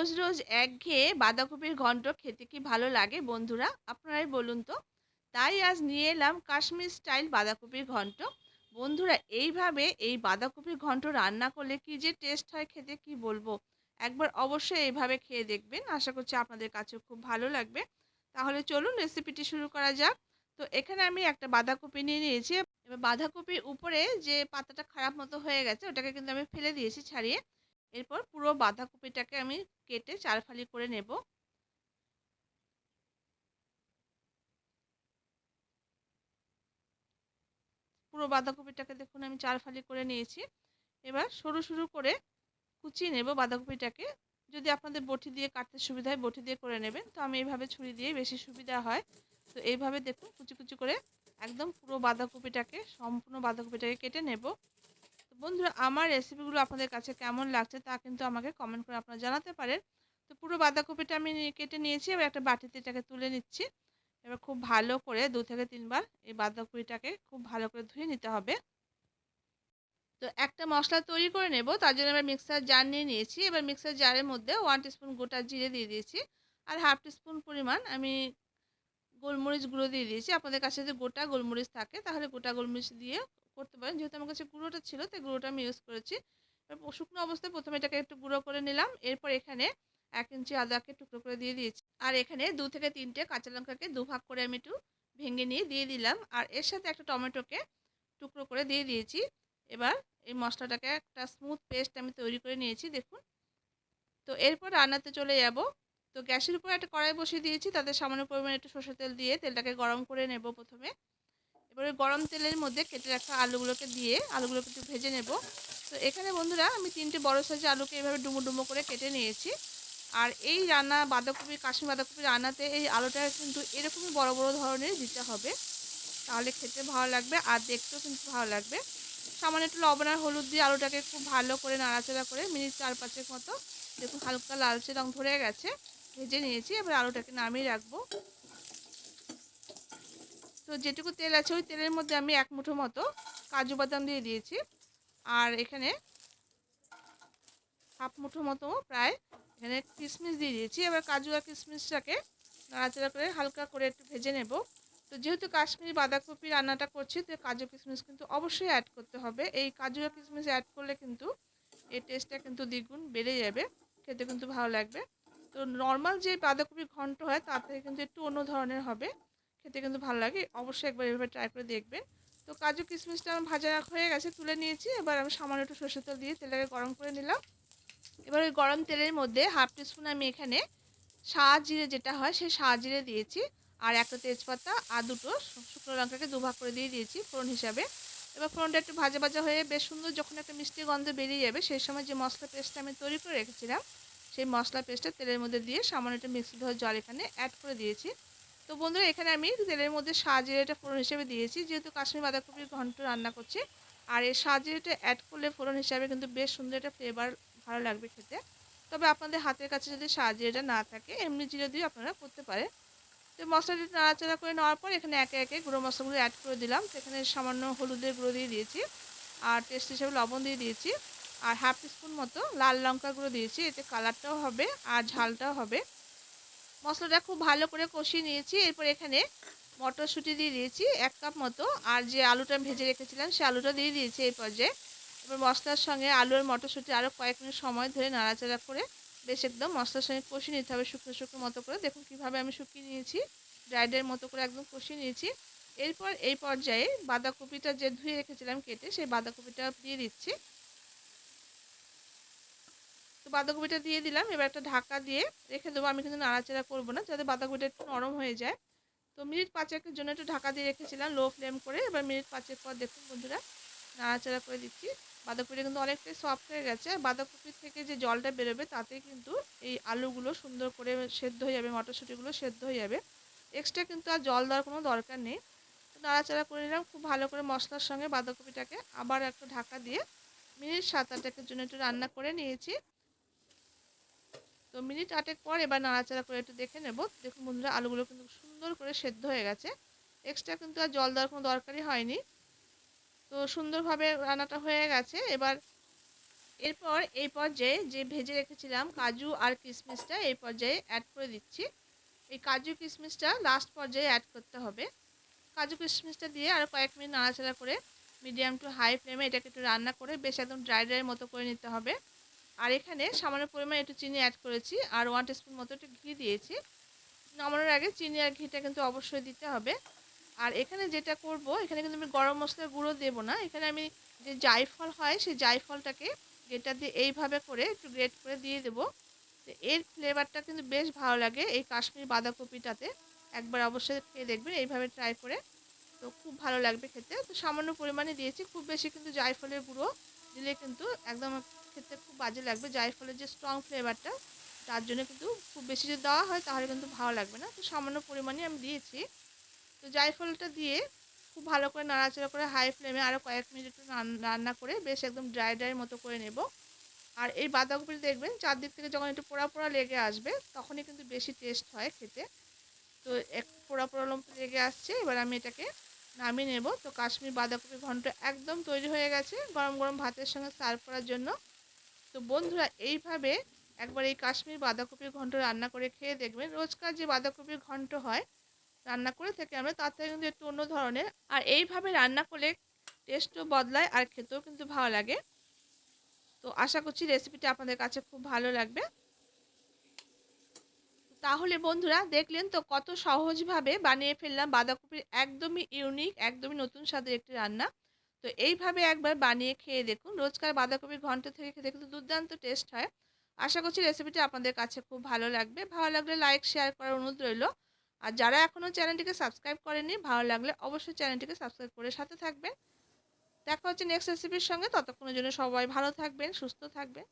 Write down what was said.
রোজ রোজ একঘেয়ে বাঁধাকপির ঘন্ট খেতে কি ভালো লাগে বন্ধুরা? আপনারাই বলুন তো। তাই আজ নিয়ে এলাম কাশ্মীর স্টাইল বাঁধাকপির ঘন্ট। বন্ধুরা, এইভাবে এই বাঁধাকপির ঘন্ট রান্না করলে কি যে টেস্ট হয় খেতে কি বলব? একবার অবশ্যই এইভাবে খেয়ে দেখবেন। আশা করছি আপনাদের কাছে খুব ভালো লাগবে। তাহলে চলুন রেসিপিটি শুরু করা যাক। তো এখানে আমি একটা বাঁধাকপি নিয়ে নিয়েছি। এবার বাঁধাকপির উপরে যে পাতাটা খারাপ মতো হয়ে গেছে, ওটাকে কিন্তু আমি ফেলে দিয়েছি ছাড়িয়ে। এরপর পুরো বাঁধাকপিটাকে আমি কেটে চার ফালি করে নেব। পুরো বাঁধাকপিটাকে দেখুন আমি চার ফালি করে নিয়েছি। এবার সরু সরু করে কুচিয়ে নেব বাঁধাকপিটাকে। যদি আপনাদের বটি দিয়ে কাটতে সুবিধা হয়, বটি দিয়ে করে নেবেন। তো আমি এইভাবে ছুরি দিয়ে বেশি সুবিধা হয়। তো এইভাবে দেখুন কুচি কুচি করে একদম পুরো বাঁধাকপিটাকে, সম্পূর্ণ বাঁধাকপিটাকে কেটে নেব। বন্ধুরা, আমার রেসিপিগুলো আপনাদের কাছে কেমন লাগছে তা কিন্তু আমাকে কমেন্ট করে আপনারা জানাতে পারেন। তো পুরো বাঁধাকপিটা আমি কেটে নিয়েছি, এবার একটা বাটিতে এটাকে তুলে নিচ্ছি। এবার খুব ভালো করে দু থেকে তিনবার এই বাঁধাকপিটাকে খুব ভালো করে ধুয়ে নিতে হবে। তো একটা মশলা তৈরি করে নেব, তার জন্য এবার মিক্সার জার নিয়ে নিয়েছি। এবার মিক্সার জারের মধ্যে ওয়ান টিস্পুন গোটা জিরে দিয়ে দিয়েছি আর হাফ টিস্পুন পরিমাণ আমি গোলমরিচ গুঁড়ো দিয়ে দিয়েছি। আপনাদের কাছে যদি গোটা গোলমরিচ থাকে, তাহলে গোটা গোলমরিচ দিয়ে করতে পারেন। যেহেতু আমার কাছে গুঁড়োটা ছিল, তাই গুঁড়োটা আমি ইউজ করেছি। শুকনো অবস্থায় প্রথমে এটাকে একটু গুঁড়ো করে নিলাম। এরপর এখানে এক ইঞ্চি আদাকে টুকরো করে দিয়ে দিয়েছি। আর এখানে দু থেকে তিনটে কাঁচা লঙ্কাকে দু ভাগ করে আমি একটু ভেঙে নিয়ে দিয়ে দিলাম। আর এর সাথে একটা টমেটোকে টুকরো করে দিয়ে দিয়েছি। এবার এই মশলাটাকে একটা স্মুথ পেস্ট আমি তৈরি করে নিয়েছি, দেখুন। তো এরপর রান্নাতে চলে যাব। তো গ্যাসের উপর একটা কড়াই বসিয়ে দিয়েছি। তাতে সামান্য পরিমাণে একটু সরষের তেল দিয়ে তেলটাকে গরম করে নেব প্রথমে। এবারে গরম তেলের মধ্যে কেটে রাখা আলুগুলোকে দিয়ে আলুগুলোকে একটু ভেজে নেব। তো এখানে বন্ধুরা আমি তিনটে বড় সাইজের আলুকে এভাবে ডুমো ডুমো করে কেটে নিয়েছি। আর এই রান্না বাঁধাকপি, কাশ্মীর বাঁধাকপি রান্নাতে এই আলুটা কিন্তু এরকমই বড় বড় ধরনের দিতে হবে। তাহলে খেতে ভালো লাগবে আর দেখতেও কিন্তু ভালো লাগবে। সামান্য একটু লবণ আর হলুদ দিয়ে আলুটাকে খুব ভালো করে নাড়াচাড়া করে মিনিট চার পাঁচের মতো দেখুন হালকা লালচে রং ধরে গেছে। ভেজে নিয়েছি, এবার আলুটাকে নামিয়ে রাখব। তো যেটুকু তেল আছে, ওই তেলের মধ্যে আমি এক মুঠো মতো কাজু বাদাম দিয়ে দিয়েছি। আর এখানে হাফ মুঠো মতো প্রায় এখানে কিশমিশ দিয়ে দিয়েছি। এবার কাজু আর কিশমিশটাকে নাড়াচাড়া করে হালকা করে একটু ভেজে নেব। তো যেহেতু কাশ্মীরি বাঁধাকপি রান্নাটা করছি, তো কাজু কিশমিশ কিন্তু অবশ্যই অ্যাড করতে হবে। এই কাজু আর কিশমিশ অ্যাড করলে কিন্তু এই টেস্টটা কিন্তু দ্বিগুণ বেড়ে যাবে। খেতে কিন্তু ভালো লাগবে। তো নর্মাল যে বাঁধাকপির ঘন্ট হয়, তার থেকে কিন্তু একটু অন্য ধরনের হবে। খেতে কিন্তু ভালো লাগে। অবশ্যই একবার এভাবে ট্রাই করে দেখবেন। তো কাজু কিশমিশটা আমার ভাজা হয়ে গেছে, তুলে নিয়েছি। এবার আমি সামান্য একটু সরষের তেল দিয়ে তেলটাকে গরম করে নিলাম। এবার ওই গরম তেলের মধ্যে হাফ টিস্পুন আমি এখানে জিরে যেটা হয়, সেই জিরে দিয়েছি। আর একটা তেজপাতা আর দুটো শুকনো লঙ্কাকে দুভাগ করে দিয়ে দিয়েছি ফোড়ন হিসাবে। এবার ফোড়নটা একটু ভাজা ভাজা হয়ে বেশ সুন্দর যখন একটা মিষ্টি গন্ধ বেরিয়ে যাবে, সেই সময় যে মশলা পেস্টটা আমি তৈরি করে রেখেছিলাম, সেই মশলা পেস্টটা তেলের মধ্যে দিয়ে সামান্য একটু মিক্সি ধোয়া জল এখানে অ্যাড করে দিয়েছি। তো বন্ধুরা, এখানে আমি তেলের মধ্যে সাজিরেটা ফোড়ন হিসেবে দিয়েছি। যেহেতু কাশ্মীর বাঁধাকপির ঘন্ট রান্না করছি, আর এই সাজিরেটা অ্যাড করলে ফোড়ন হিসাবে কিন্তু বেশ সুন্দর একটা ফ্লেভার ভালো লাগবে খেতে। তবে আপনাদের হাতের কাছে যদি সাজিরেটা না থাকে, এমনি জিরে দিয়ে আপনারা করতে পারেন। তো মশলাটি নাড়াচাড়া করে নেওয়ার পর এখানে একে একে গুঁড়ো মশলাগুলো অ্যাড করে দিলাম। সেখানে সামান্য হলুদের গুঁড়ো দিয়ে দিয়েছি, আর টেস্ট হিসেবে লবণ দিয়ে দিয়েছি, আর হাফ স্পুন মতো লাল লঙ্কা গুঁড়ো দিয়েছি। এতে কালারটাও হবে আর ঝালটাও হবে। মশলাটা খুব ভালো করে কষিয়ে নিয়েছি। এরপর এখানে মটরশুঁটি দিয়ে দিয়েছি এক কাপ মতো। আর যে আলুটা ভেজে রেখেছিলাম, সে আলুটা দিয়ে দিয়েছি এই পর্যায়ে। এবার মশলার সঙ্গে আলু আর মটরশুঁটি আরও কয়েক মিনিট সময় ধরে নাড়াচাড়া করে বেশ একদম মশলার সঙ্গে কষিয়ে নিতে হবে শুকনো শুকনো মতো করে। দেখুন কীভাবে আমি শুকিয়ে নিয়েছি ড্রাইডের মতো করে একদম কষিয়ে নিয়েছি। এরপর এই পর্যায়ে বাঁধাকপিটা যে ধুয়ে রেখেছিলাম কেটে, সেই বাঁধাকপিটা দিয়ে দিচ্ছি। বাঁধাকপিটা দিয়ে দিলাম। এবার একটা ঢাকা দিয়ে রেখে দেবো। আমি কিন্তু নাড়াচাড়া করব না, যাতে বাঁধাকপিটা একটু নরম হয়ে যায়। তো মিনিট পাঁচেকের জন্য একটু ঢাকা দিয়ে রেখেছিলাম, লো ফ্লেম করে। এবার মিনিট পাঁচেক পর দেখুন বন্ধুরা, নাড়াচাড়া করে দিচ্ছি। বাঁধাকপিটা কিন্তু অনেকটাই সফট হয়ে গেছে। আর বাঁধাকপির থেকে যে জলটা বেরোবে, তাতে কিন্তু এই আলুগুলো সুন্দর করে সেদ্ধ হয়ে যাবে, মটরশুঁটিগুলো সেদ্ধ হয়ে যাবে। এক্সট্রা কিন্তু আর জল দেওয়ার কোনো দরকার নেই। নাড়াচাড়া করে নিলাম, খুব ভালো করে মশলার সঙ্গে বাঁধাকপিটাকে আবার একটু ঢাকা দিয়ে মিনিট সাত আটেকের জন্য একটু রান্না করে নিয়েছি। তো মিনিট আটেক পর এবার নাড়াচাড়া করে একটু দেখে নেব। দেখুন বন্ধুরা, আলুগুলো কিন্তু সুন্দর করে সেদ্ধ হয়ে গেছে। এক্সট্রা কিন্তু আর জল দেওয়ার কোনো দরকারই হয়নি। তো সুন্দরভাবে রান্নাটা হয়ে গেছে। এবার এরপর এই পর্যায়ে যে ভেজে রেখেছিলাম কাজু আর কিশমিশটা এই পর্যায়ে অ্যাড করে দিচ্ছি। এই কাজু কিশমিশটা লাস্ট পর্যায়ে অ্যাড করতে হবে। কাজু কিশমিশটা দিয়ে আরও কয়েক মিনিট নাড়াচাড়া করে মিডিয়াম টু হাই ফ্লেমে এটাকে একটু রান্না করে বেশ একদম ড্রাই ড্রাই মতো করে নিতে হবে। আর এখানে সামান্য পরিমাণে একটু চিনি অ্যাড করেছি আর ওয়ান টিস্পুন মতো একটু ঘি দিয়েছি। নামানোর আগে চিনি আর ঘিটা কিন্তু অবশ্যই দিতে হবে। আর এখানে যেটা করব, এখানে কিন্তু আমি গরম মশলার গুঁড়ো দেব না। এখানে আমি যে জায়ফল হয়, সেই জায়ফলটাকে যেটা দিয়ে এইভাবে করে একটু গ্রেট করে দিয়ে দেবো। তো এর ফ্লেভারটা কিন্তু বেশ ভালো লাগে এই কাশ্মীর বাঁধাকপিটাতে। একবার অবশ্যই খেয়ে দেখবেন, এইভাবে ট্রাই করে। তো খুব ভালো লাগবে খেতে। তো সামান্য পরিমাণে দিয়েছি, খুব বেশি কিন্তু জায়ফলের গুঁড়ো দিলে কিন্তু একদম খেতে খুব বাজে লাগবে। জায়ফলের যে স্ট্রং ফ্লেভারটা তার জন্য কিন্তু খুব বেশি যদি দেওয়া হয়, তাহলে কিন্তু ভালো লাগবে না। তো সামান্য পরিমাণে আমি দিয়েছি। তো জায়ফলটা দিয়ে খুব ভালো করে নাড়াচাড়া করে হাই ফ্লেমে আরও কয়েক মিনিট একটু রান্না করে বেশ একদম ড্রাই ড্রাই মতো করে নেব। আর এই বাঁধাকপি দেখবেন, চারদিক থেকে যখন একটু পোড়া পোড়া লেগে আসবে, তখনই কিন্তু বেশি টেস্ট হয় খেতে। তো এক পোড়া পোড়া লেগে আসছে, এবার আমি এটাকে নামিয়ে নেব। তো কাশ্মীর বাঁধাকপি ঘন্ট একদম তৈরি হয়ে গেছে গরম গরম ভাতের সঙ্গে সার্ভ করার জন্য। তো বন্ধুরা, এইভাবে একবার এই কাশ্মীর বাঁধাকপির ঘন্ট রান্না করে খেয়ে দেখবেন। রোজকার যে বাঁধাকপির ঘন্ট হয়, রান্না করে থেকে আমরা, তার থেকে কিন্তু একটু অন্য ধরনের। আর এইভাবে রান্না করলে টেস্টও বদলায় আর খেতেও কিন্তু ভালো লাগে। তো আশা করছি রেসিপিটা আপনাদের কাছে খুব ভালো লাগবে। তাহলে বন্ধুরা দেখলেন তো কত সহজভাবে বানিয়ে ফেললাম বাঁধাকপির একদমই ইউনিক একদমই নতুন স্বাদের একটি রান্না। তো এইভাবে একবার বানিয়ে খেয়ে দেখুন, রোজকার বাঁধাকপির ঘন্ট থেকে খেতে কিন্তু দুর্দান্ত টেস্ট হয়। আশা করছি রেসিপিটি আপনাদের কাছে খুব ভালো লাগবে। ভালো লাগলে লাইক শেয়ার করার অনুরোধ রইল। আর যারা এখনও চ্যানেলটিকে সাবস্ক্রাইব করেনি ভালো লাগলে অবশ্যই চ্যানেলটিকে সাবস্ক্রাইব করে সাথে থাকবেন। দেখা হচ্ছে নেক্সট রেসিপির সঙ্গে। ততক্ষণের জন্য সবাই ভালো থাকবেন, সুস্থ থাকবেন।